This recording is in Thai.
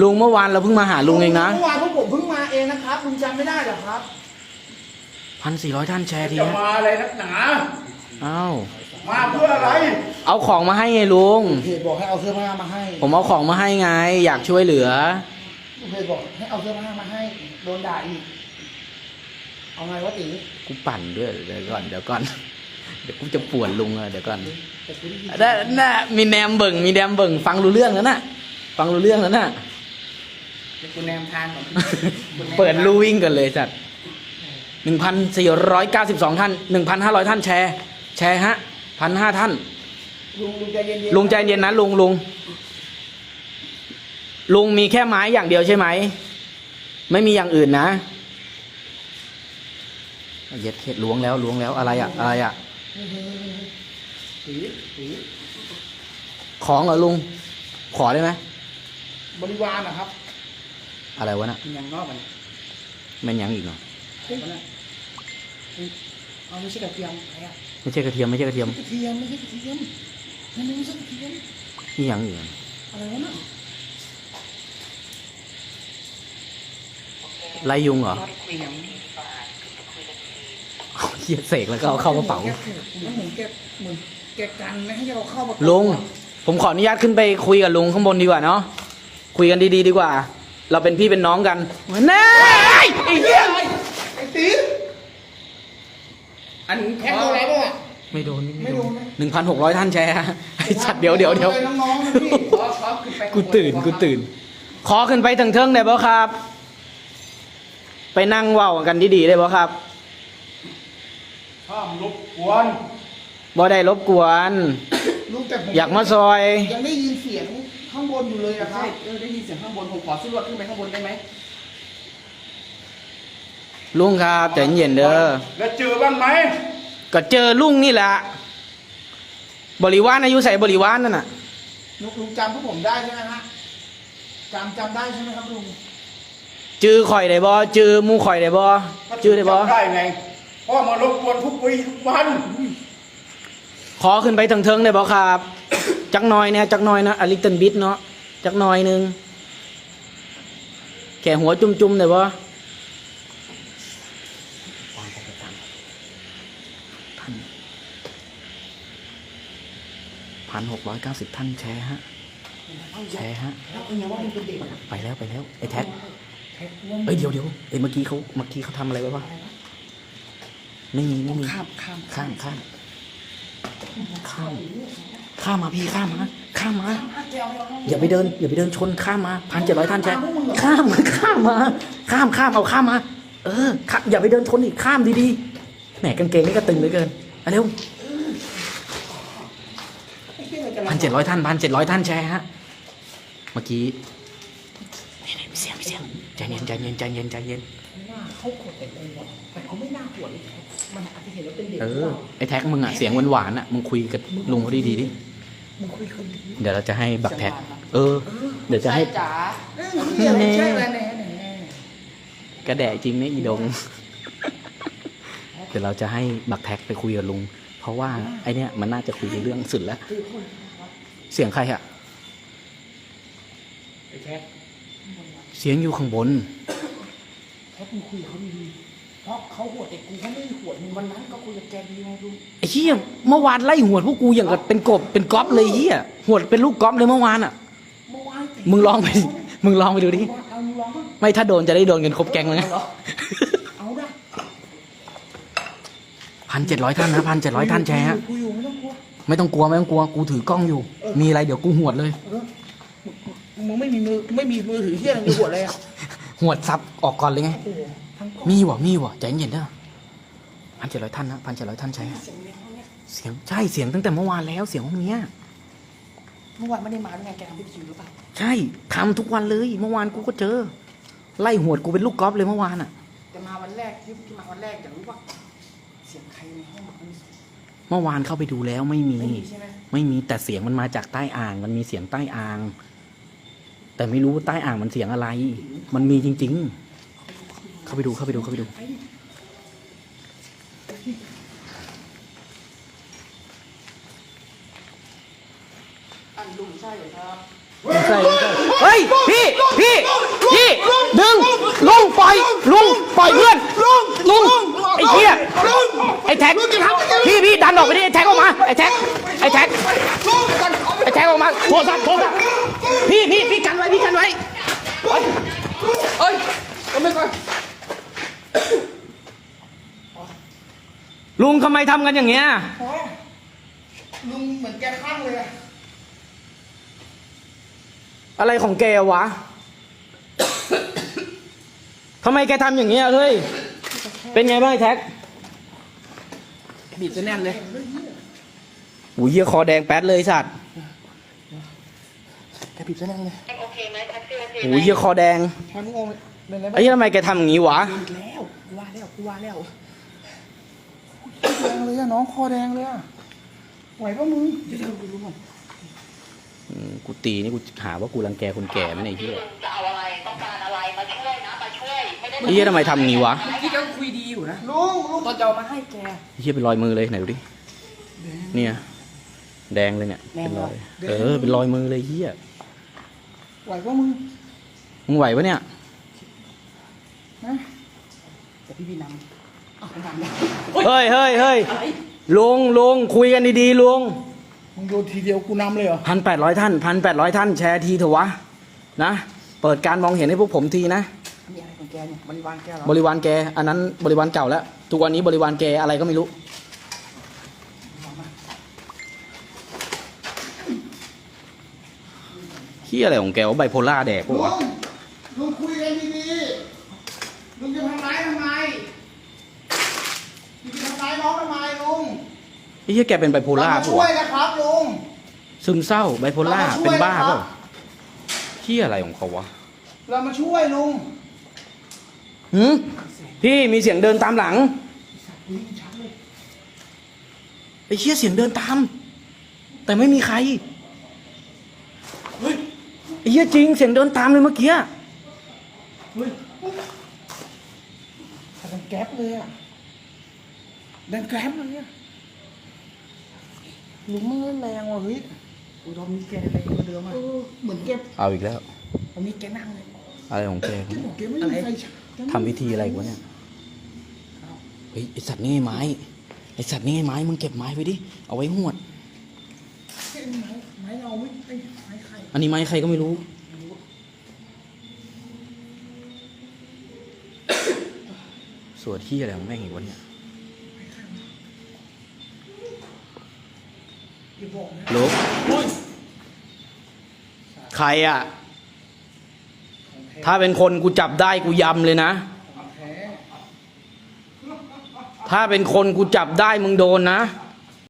ลุงเมื่อวานเราเพิ่งมาหาลุงเองนะเมื่อวานพวกผมเพิ่งมาเองนะครับลุงจำไม่ได้เหรอครับพันสี่ร้อยท่านแชร์ทีจะฮะมาอะไรนักหนา อ้าวมาเพื่ออะไร เอาของมาให้ไงลุง เพจบอกให้เอาเสื้อผ้ามาให้ผมเอาของมาให้ไง อยากช่วยเหลือ เพจบอกให้เอาเสื้อผ้ามาให้โดนด่าอีกเอาไงวะตีกูปั่นด้วยเดี๋ยวก่อนเดี๋ยวก่อน เดี๋ยวกูจะปวดลุงอะเดี๋ยวก่อนแต่กูได้ยินน่ะน่ะมีแนมเบิ่งมีแนมเบิ่งฟังรู้เรื่องแล้วน่ะ ฟังรู้เรื่องแล้วน่ะ กูแนมทางก่อนเปิดรูวิ่งกันเลยจัดหนึ่งพันสี่ร้อยเก้าสิบสองท่านหนึ่งพันห้าร้อยท่านแชร์ แชร์ฮะพันห้าท่าน ลุงลุงใจเย็นๆลุงใจเย็นนะลุงลุงลุงมีแค่ไม้อย่างเดียวใช่ไหม ไม่มีอย่างอื่นนะเย็ดเข็ดล้วงแล้วล้วงแล้วอะไรอะอะไรอะสีสีของเหรอลุง ขอได้ไหมบริวารนะครับ อะไรวะน่ะมีอย่างนอกกันแม่นยังอีกเนาะเฮ้ยเอาไม่ใช่กระเทียมอะไรอะไม่ใช่กระเทียมไม่ใช่กระเทียมกระเทียมไม่ใช่กระเทียมนั่นไม่ใช่กระเทียมนี่ยังอีกอะอะไรวะน่ะไล่ยุงเหรอรถเสียงเอาเฮียเสกแล้วก็เอาเข้ากระเป๋าเหมือนแกเหมือนแกกันไม่ให้เราเข้ามาลุงผมขออนุญาตขึ้นไปคุยกับลุงข้างบนดีกว่าเนาะคุยกันดีๆดีกว่า เราเป็นพี่เป็นน้องกันแน่ไอ้เหี้ยไอ้ตีอันแค่ตัวอะไรบ้างอะไม่โดนไม่โดนนะหนึ่งพันหกร้อยท่านแชร์ไอ้สัตว์เดี๋ยวเดี๋ยวเดี๋ยวน้องๆนะพี่ขอขอขึ้นไปกูตื่นกูตื่น ขอขึ้นไปถึงเทิงได้ป่ะครับ ไปนั่งเว้ากันดีๆได้ป่ะครับห้ามรบกวนบ่ได้รบกวนลุงแต่ผมอยากมาซอย ยังได้ยินเสียง ข้างบนอยู่เลยอะครัใช่บเออได้ยินเสียงข้างบนผมขอขึ้นรถขึ้นไปข้างบนได้ไหมลุงครับใจเย็นๆเด้อแล้วเจอบ้างไหมก็เจอลุงนี่แหละบริวารอายุใส่บริวารนั่นน่ะลุงลุงจำพวกผมได้ใช่ไหมฮะจำจำได้ใช่ไหมครับลุงจื้อข่อยได้บ่จื้อหมู่ข่อยได้บ่จื้อได้บ่จำได้ไงเพราะมารบกวนทุกปีทุกวัน ขอขึ้นไปถึงเทิงได้บ่ครับ จักหน่อยเนี่ยจักหน่อยนะอลิตเติ้ลบิทเนาะจักหน่อยหนึงแค่หัวจุ่มๆได้บ่ท่านพันหกร้อยเก้าสิบท่านแชร์ฮะ แชร์ฮะแล้วเป็นไงว่ามันเป็นเด็กอะไปแล้วไปแล้วไอ้แท็กเอ้ยเดี๋ยวเดี๋ยวเอ้ยเมื่อกี้เขาเมื่อกี้เขาทำอะไรไว้วะไม่มีไม่มีข้ามข้ามข้ามข้าม ข้ามข้ามมาพี่ข้ามมาข้ามมาอย่าไปเดิน อย่าไปเดินชนข้ามมาพันเจ็ดร้อยท่านแชร์ข้ามมาข้ามมาข้ามข้ามเอาข้ามมา เออข้าอย่าไปเดินชนอีกข้ามดีๆแหมกางเกงนี่ก็ตึงเหลือเกินเอาเร็วพันเจ็ดร้อยท่านพันเจ็ดร้อยท่านแชร์ฮะเมื่อกี้นี่นี่มีเสียงมีเสียงใจเย็นใจเย็นใจเย็นใจเย็นหน้าเขาขวดแต่เลยว่ะแต่เขาไม่น่าขวดเลยมันอาจจะเห็นว่าเป็นเด็กเอหรืออเปล่าไอ้แท็กมึงอะเสียงหวานๆอะมึงคุยกับลุงเขาดีๆดิมึงคุยคนดี เดี๋ยวเราจะให้บักแท็ก เออ เดี๋ยวจะให้จ๋าเอ้ยมีอะไรใช่ไหมแน่แน่กระแดะจริงนะอีดง เดี๋ยวเราจะให้บักแท็กไปคุยกับลุง เพราะว่าไอเนี้ยมันน่าจะคุยเรื่องสุดแล้วคือคนเสียงใครอะไอ้แท็กเสียงอยู่ข้างบนแค่มึงคุยกับเขาดีๆ เพราะเขาขวดแต่กูเขาไม่มีขวดมึงวันนั้นก็คุยกับแกดีไงลุงไอ้เหี้ยเมื่อวานไล่หวดพวกกูอย่างกับเป็นกบเป็นก๊อฟเลยเหี้ยหวดเป็นลูกก๊อฟเลยเมื่อวานอะเมื่อวานมึงลองไป มึงลองไปดูดิ เอามึงลองบ้างไม่ถ้าโดนจะได้โดนกันครบแก๊งเลยไงเอาได้พันเจ็ดร้อยท่านนะพันเจ็ดร้อยท่านแชร์ฮะกูอยู่ไม่ต้องกลัวไม่ต้องกลัวไม่ต้องกลัวกูถือกล้องอยู่ มีอะไรเดี๋ยวกูหวดเลย เออมึงไม่มีมือไม่มีมือถือเที่ยอะไรมีขวดเลยอะหวดซับออกก่อนเลยไงโอ้โหทั้งกล้อง มีวะมีวะใจเย็นเด้อพันเจ็ดร้อยท่านนะพันเจ็ดร้อยท่านใช้ฮะเสียงในห้องเนี่ยเสียงใช่เสียงตั้งแต่เมื่อวานแล้วเสียงห้องเนี้ยเมื่อวานไม่ได้มาด้วยไงแกทำพิธีหรือเปล่าใช่ทำทุกวันเลย เมื่อวานกูก็เจอ ไล่หวดกูเป็นลูกกอล์ฟเลยเมื่อวานอะแต่มาวันแรกที่ที่มาวันแรกอยากรู้ว่าเสียงใครในห้องมันมีเมื่อวานเข้าไปดูแล้วไม่มีไม่มีใช่ไหมไม่มีแต่เสียงมันมาจากใต้อ่าง มันมีเสียงใต้อ่าง แต่ไม่รู้ใต้อ่างมันเสียงอะไร มันมีจริง ๆ เข้าไปดูเข้าไปดูเข้าไปดูลุงใช่เหรอครับใช่เฮ้พี่ พี่ พี่ดึงลุงปล่อยลุงปล่อยเพื่อนลุงลุงไอ้เหี้ยไอ้แท็กพี่พี่ดันออกไปดิไอ้แท็กออกมาไอ้แท็กไอ้แท็กไอ้แท็กออกมาโทรศัพท์โทรศัพท์พี่พี่พี่กันไว้พี่กันไว้เฮ้ยเฮ้ยเอไม่ก่อน ลุงทำไมทำกันอย่างเงี้ยพ่อลุงเหมือนแกข้างเลยอะอะไรของแกวะ ทำไมแกทำอย่างเงี้ยเฮ้ย เป็นไงบ้างไอ้แท็กบีบจะแน่นเลยอุ้ยเหี้ยคอแดงแป๊ดเลยไอ้สัตว์แกบีบจะแน่นเลยโอเคไหมแท็กซี่โอเคอุ้ยเหี้ยคอแดง แทนมึงงงเลย เลยไอ้เหี้ยทำไมแกทำอย่างงี้วะ อีกแล้วกูว่าแล้วกูว่าแล้วแดงเลยอะน้องคอแดงเลยอะไหวปะมึงเดี๋ยวเดี๋ยวกูรู้ก่อนอืมกูตีนี่กูหาว่ากูรังแกคนแก่ไหมเนี่ยไอ้เหี้ยจะเอาอะไรต้องการอะไรมาช่วยนะมาช่วยไม่ได้ไอ้เหี้ยทำไมทำอย่างงี้วะเมื่อกี้แกคุยดีอยู่นะลุงลุงตอนจะเอามาให้แก ไอ้เหี้ยเป็นรอยมือเลยไหนดูดิเนี่ย แดงเลยเนี่ย เป็นรอยเออ เป็นรอยมือเลยเหี้ยไหวปะมึง มึงไหวปะเนี่ย นะแต่พี่พี่นำเอาไปนำเลยเฮ้ยเฮ้ยเฮ้ยอะไรลุงลุงคุยกันดีๆลุงมึงโยนทีเดียวกูนำเลยเหรอพันแปดร้อยท่านพันแปดร้อยท่านแชร์ทีเถอะวะนะ เปิดการมองเห็นให้พวกผมทีนะ มีอะไรของแกเนี่ยบริวารแกเหรอบริวารแก อันนั้นบริวารเก่าแล้ว ทุกวันนี้บริวารแกอะไรก็ไม่รู้เฮียอะไรของแกว่าไบโพล่าแดกปะลุวะงลุงคุยกันดีๆลุงจะทำร้ายทำไมลุงจะทำร้ายน้องทำไมลุง ไอ้เฮียแกเป็นไบโพล่าเรปะช่ววะยนะครับลุง ซึมเศร้าไบโพล่าเรามาช่วยเป็นบ้านะครับเปล่าเฮียอะไรของเขาวะเรามาช่วยลุงหืมพี่มีเสียงเดินตามหลังวิ่งชัดเลยไอ้เชี่ยเสียงเดินตาม แต่ไม่มีใครเฮ้ยไอ้เหี้ยจริงเสียงเดินตามเลยเมื่อกี้เฮ้ยดังแก๊ปเลยอะดังแก๊ปเลยอะ ลุงมึงเล่นแรงว่ะเฮ้ยกูรอบนี้แกอะไรกว่าเดิมอะเออเหมือนแกเอาอีกแล้ววันนี้แกนั่งเลยอะไรของแกแกไม่มีไฟฉายทำพิธีอะไรวะเนี่ยเฮ้ยไอสัตว์นี่ไงไม้ไอสัตว์นี่ไงไม้มึงเก็บไม้ไว้ดิเอาไว้หวดไม้ไม้เราไม่ไอ้ไม้ใครอันนี้ไม้ใครก็ไม่รู้สวดที่อะไรของแม่งอีกวะเนี่ย อย่าบอกนะ ลุกใครอะ ถ้าเป็นคนกูจับได้กูยำเลยนะแท้ถ้าเป็นคนกูจับได้มึงโดนนะข